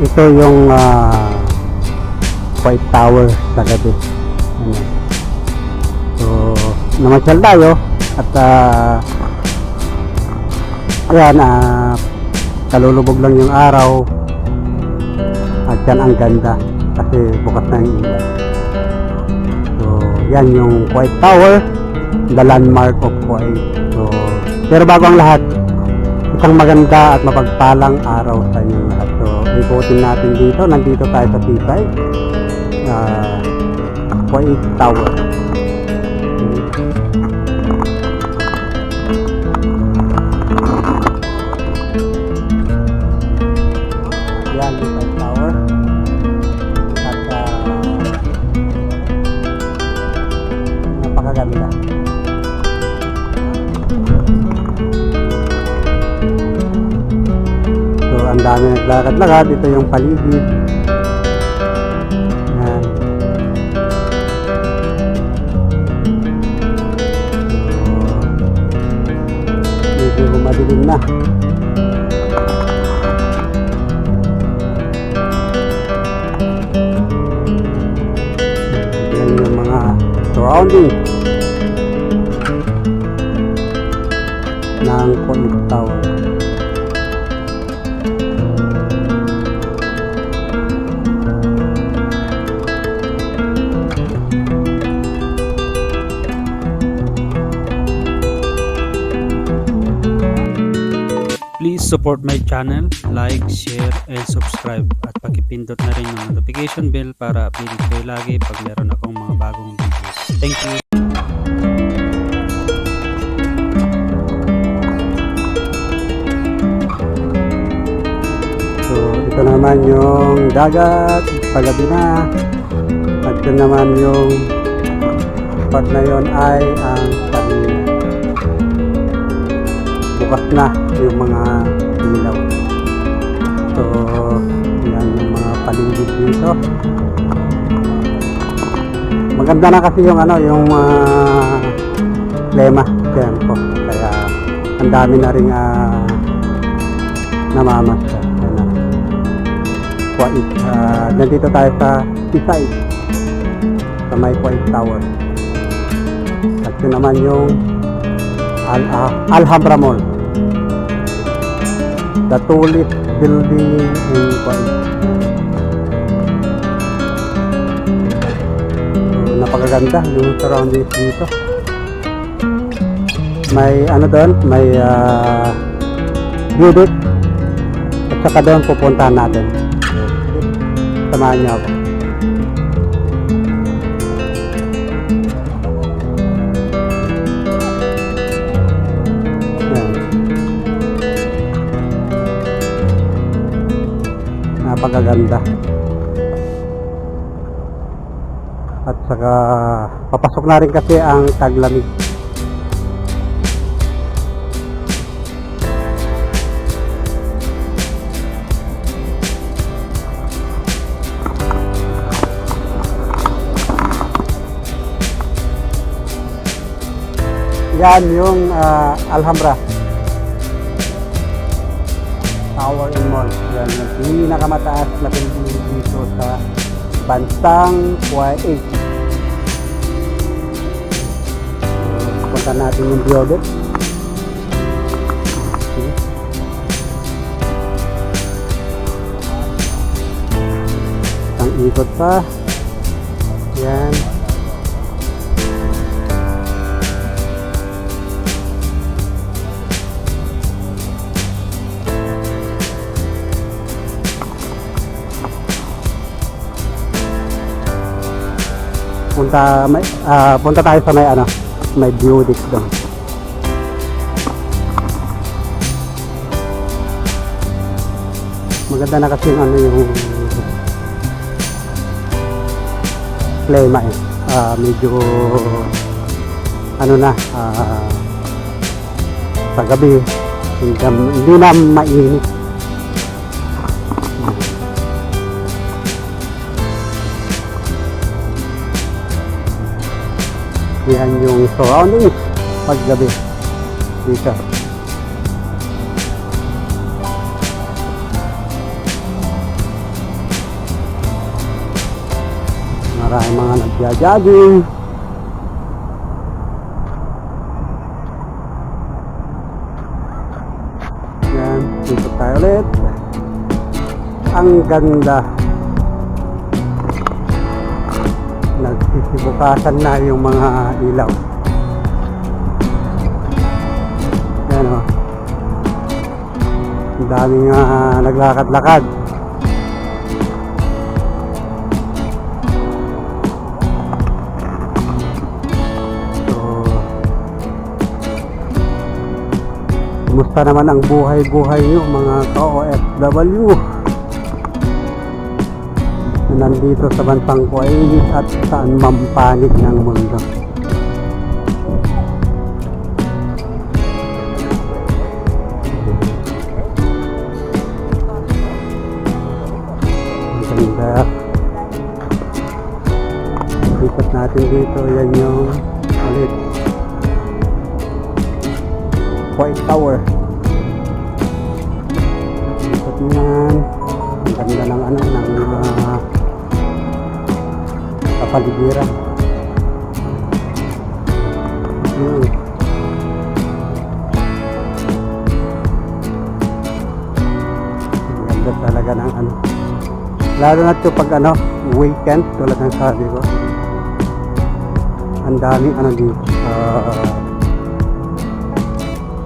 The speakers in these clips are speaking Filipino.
ito yung ah, White Tower sa gabi. Ano. So, namasyal tayo at ah, ayan, ah, kalulubog lang yung araw at yan ang ganda kasi bukas na yung ilaw. So, yan yung White Tower, the landmark of Kuwait. So, pero bago ang lahat, isang maganda at mapagpalang araw sa inyong lahat. So, ikutin natin dito. Nandito tayo sa seaside. Uh, Kuwait Tower. Naglakad-lakad. Ito yung paligid. Yan. Medyo madilim na. Yan yung mga surroundings support my channel, like, share, and subscribe. At pakipindot na rin yung notification bell para updated kayo lagi pag meron akong mga bagong videos. Thank you! So, ito naman yung dagat, pagabi na. At yun naman yung spot na yun ay ang kanina. Bukas na yung mga ilaw. So, yan yung mga paligid dito. Maganda na kasi yung ano, yung uh, lema, tempo. Kaya ang dami na rin uh, namamasya. Yan na. Kuwait. Ah, nandito tayo sa Seaside. Sa may Kuwait Tower. At yun naman yung Al ah, Alhambra Mall. The tallest building in Kuwait. So, napakaganda yung surroundings dito. May ano doon, may uh, view deck at saka doon pupuntahan natin. Samahan niyo ako. Napakaganda. At saka papasok na rin kasi ang taglamig. Yan yung ah, Alhambra. Tower in Mall. Yan pinakamataas na building dito sa bansang Kuwait. Punta natin yung building. Ang ikot pa. Yan. Punta may ah, punta tayo sa may ano may view deck doon. Maganda na kasi ano yung klima eh Ah, medyo ano na ah, sa gabi hindi, na- hindi na mainit Yan yung surroundings ah, ano paggabi dito. Maraming mga nagja-jogging. Yan, dito tayo ulit. Ang ganda. Nagsisibukasan na yung mga ilaw. Yan o. Ang daming ah, naglakad-lakad. Kumusta naman ang buhay-buhay nyo mga ka-OFW nandito sa bansang Kuwait at saan mampanig ng mundo. Ganda. Ikot natin dito, yan yung ulit. White Tower. Ikot yan. Ang ganda ng ano, ng uh, kapaligiran. Yun. Ganda talaga ng ano. Lalo na ito pag ano, weekend, tulad ng sabi ko. Ang daming ano dito. ah,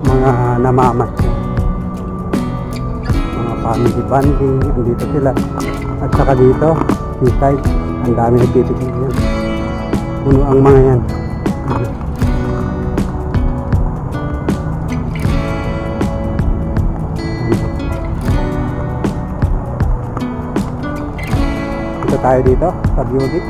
mga namamasya mga family bonding andito sila at saka dito seaside ang dami nagtitigil yan puno ang mga yan. Dito tayo dito sa beauty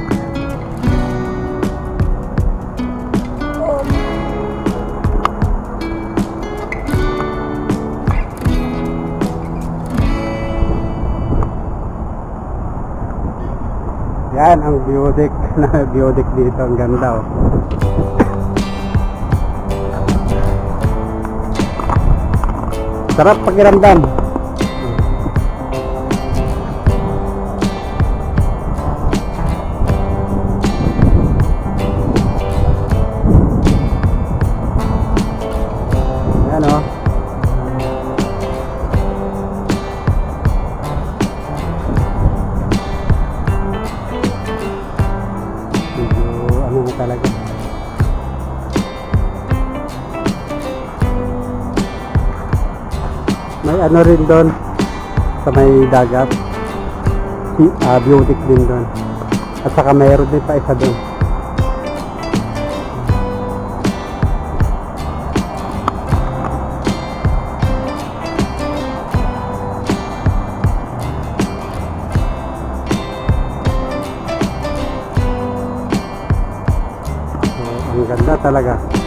Yan ang biodeck na biodeck dito. Ang ganda oh. Sarap pakiramdam. May ano rin doon sa may dagat. Ah, biotic din doon. At saka mayroon din pa isa doon. So, ang talaga.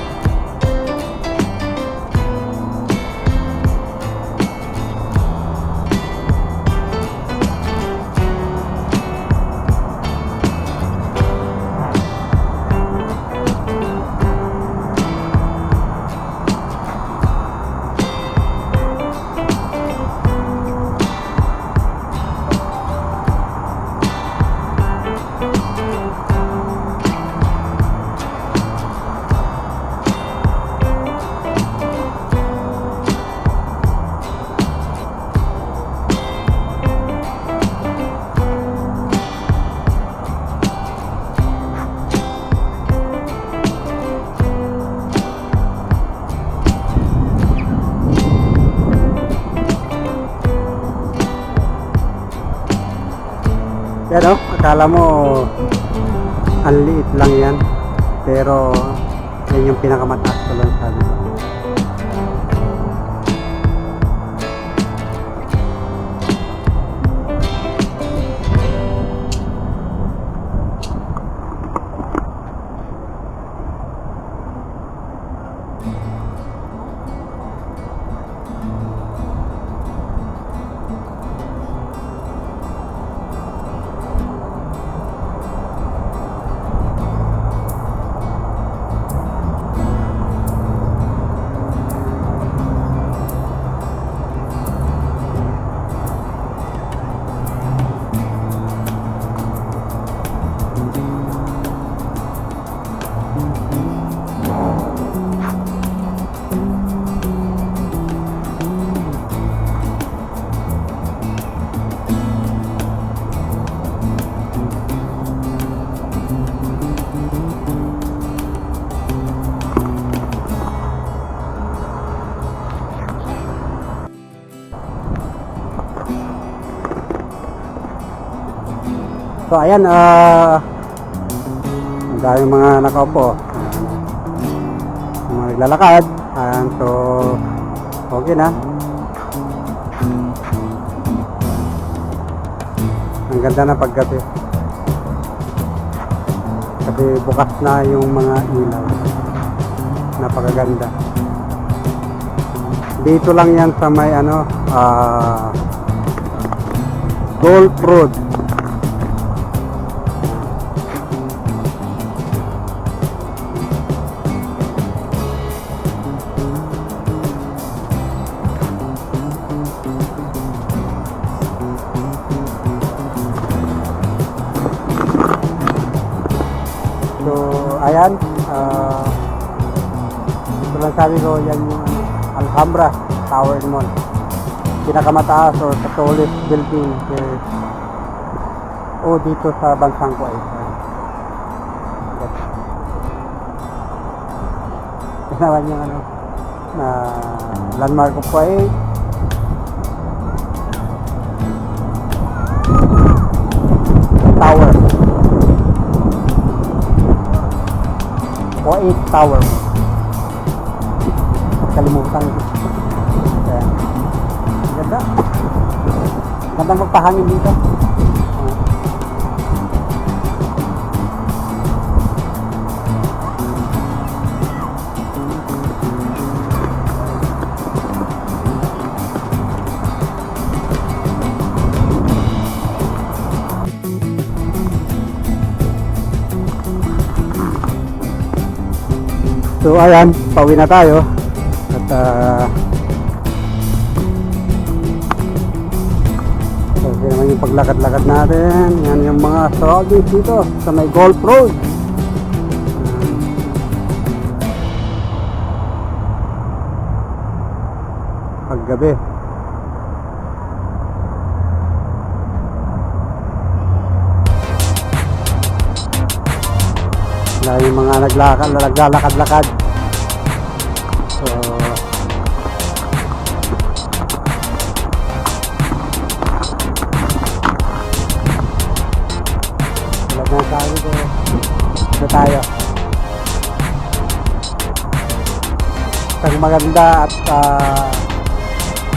Akala mo ang liit lang yan. Pero yan yung pinakamataas ko So ayan, ah ang daming mga nakaupo. Mga naglalakad. Ayan, so okay na. Ang ganda na paggabi. Kasi bukas na yung mga ilaw. Napakaganda. Dito lang yan sa may ano, ah Gold Road. Alhambra Tower Mall. Pinakamataas or the tallest building is o dito sa bansang. Yan naman yung ano, na landmark ko po ay tower. Kuwait Tower. Kalimutan ko. Ayan. Ganda. Gandang magpahangin dito. So ayan, pauwi na tayo. Yun naman yung paglakad-lakad natin. Yan yung mga surroundings dito sa may Golf Road. Paggabi. Wala yung mga naglalakad-lakad. Tayo. Isang maganda at ah,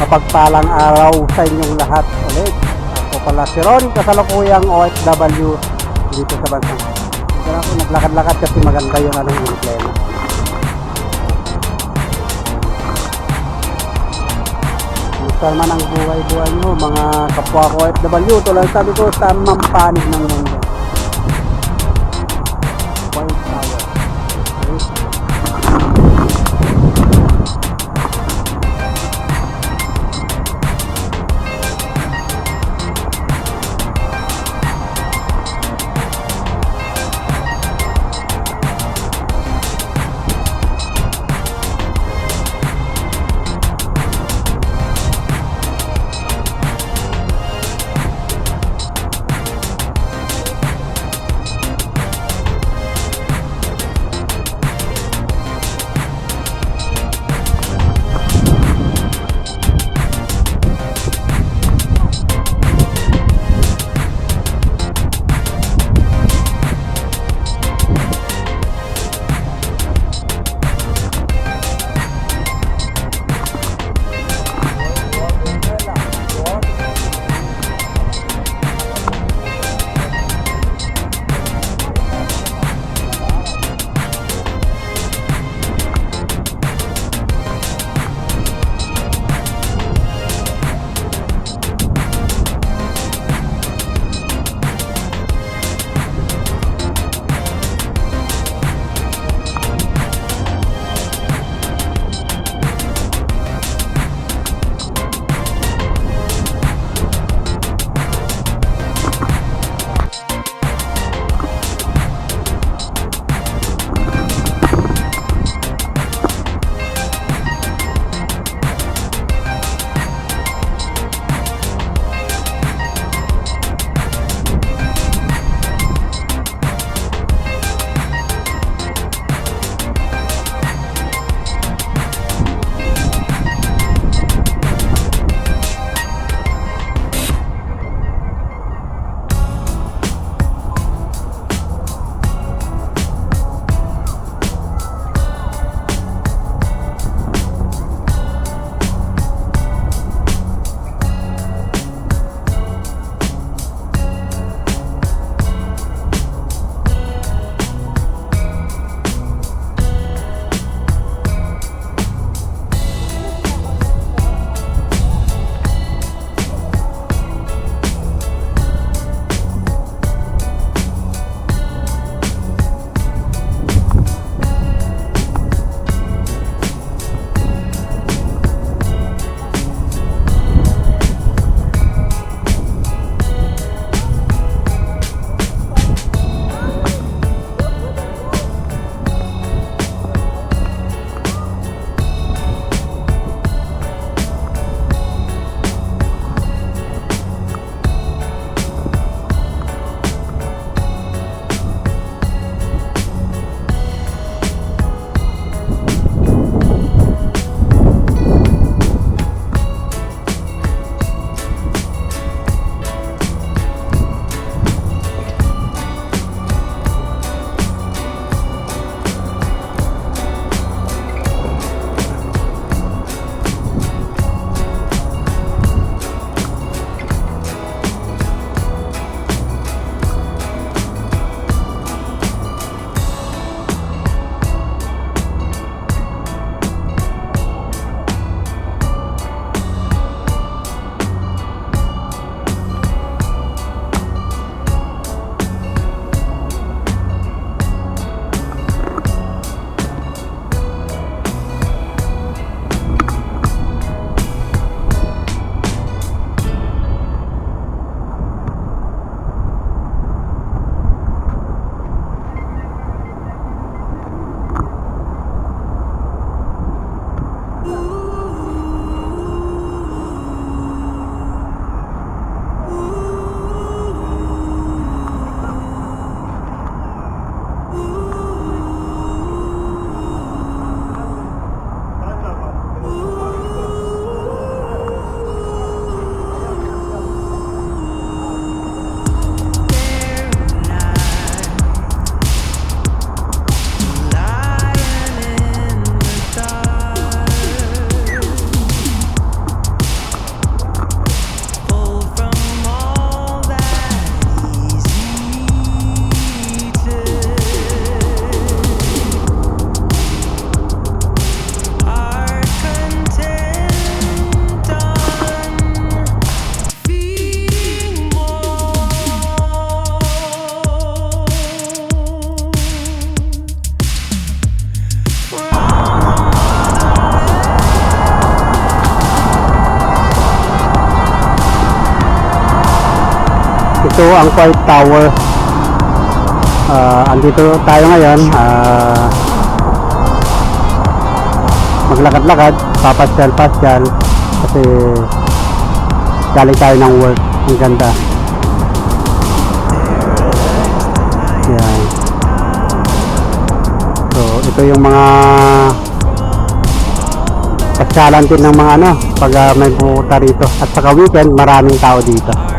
mapagpalang araw sa inyong lahat ulit. Ako pala si Ron, kasalukuyang OFW dito sa bansang. Kaya ako naglakad-lakad kasi maganda yung anong yung pleno. Gusto naman ang buhay-buhay nyo, mga kapwa ko OFW, tulad sabi ko sa mampanig ng mundo. you ito ang Quiet Tower. Ah, andito tayo ngayon. Ah, maglakad-lakad, papasyal-pasyal kasi galing tayo ng work. Ang ganda. Yan. So, ito yung mga pasyalan din ng mga ano, pag ah, may pupunta rito. At saka weekend, maraming tao dito.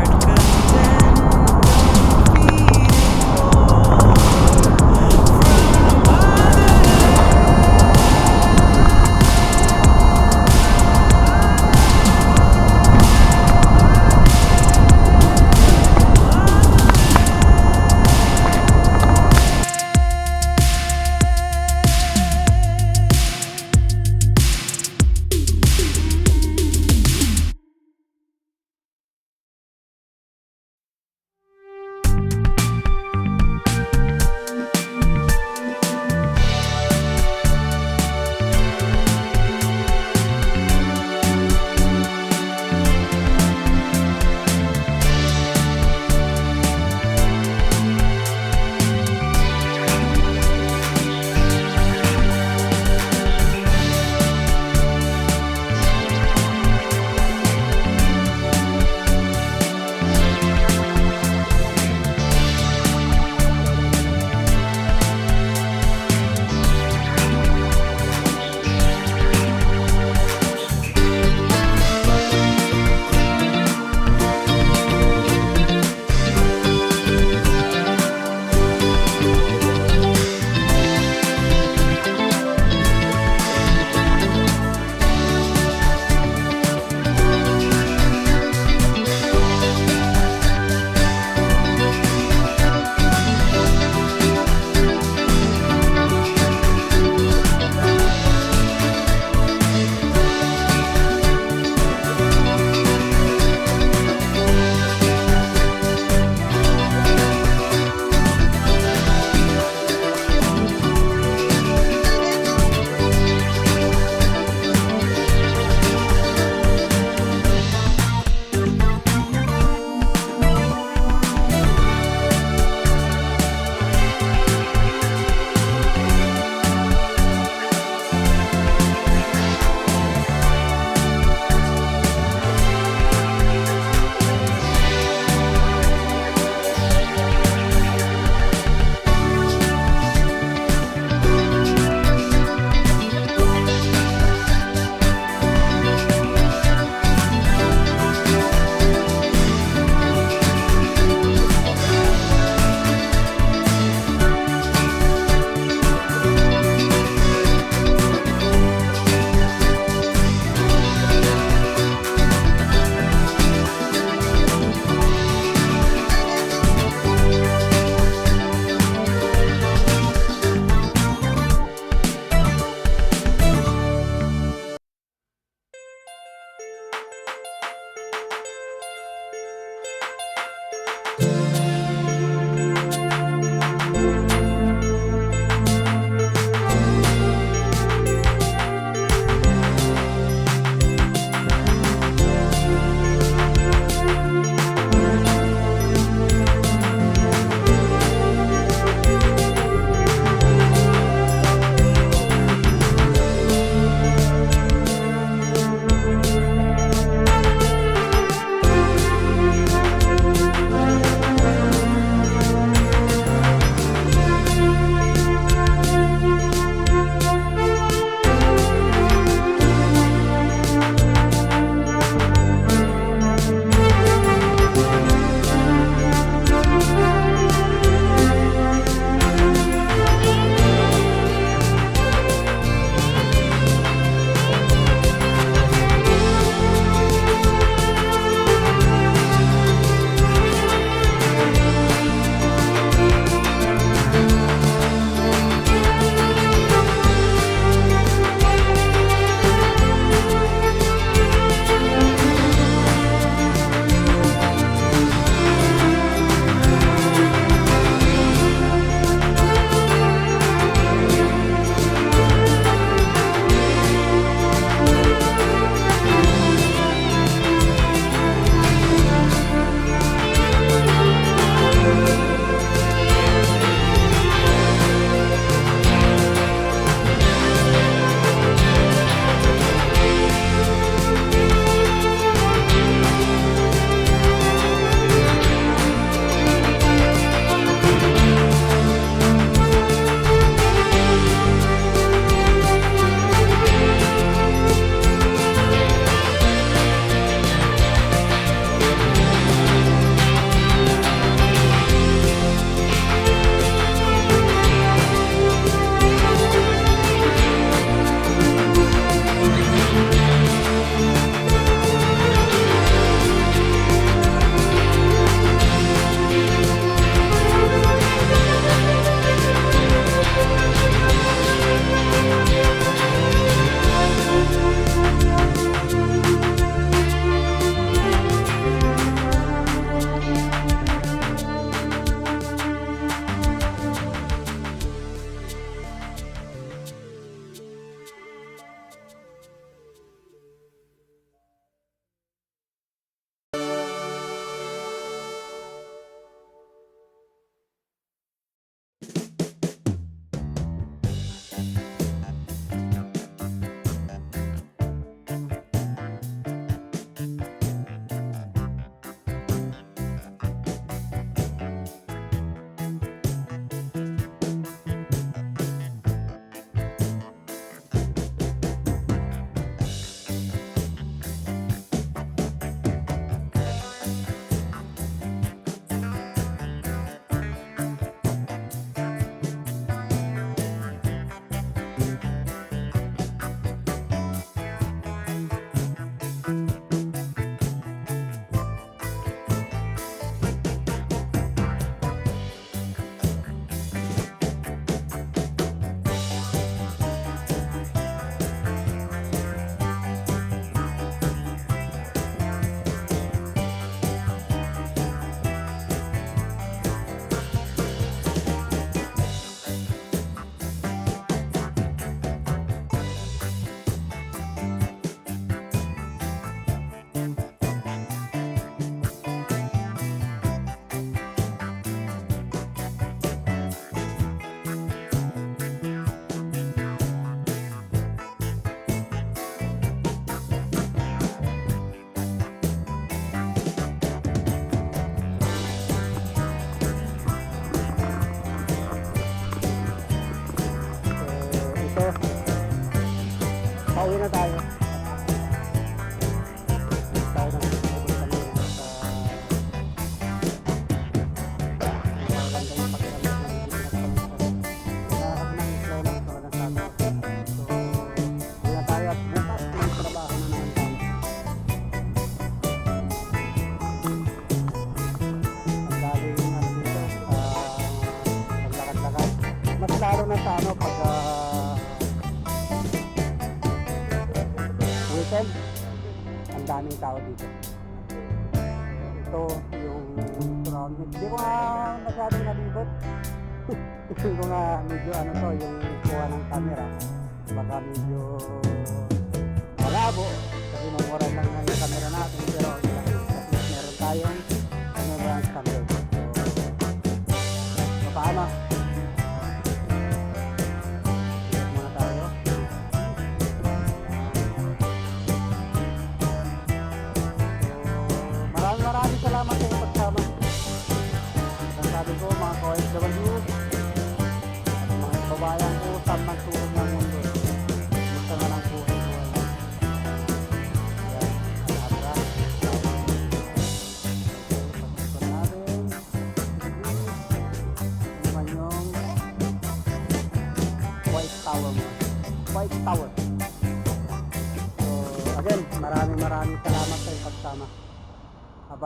了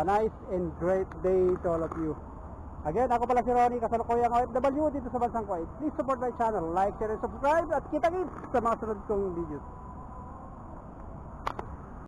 nice and great day to all of you. Again, ako pala si Ronnie, kasalukuyang OFW dito sa Bansang Kuwait. Please support my channel, like, share, and subscribe at kita-kits sa mga sunod kong videos.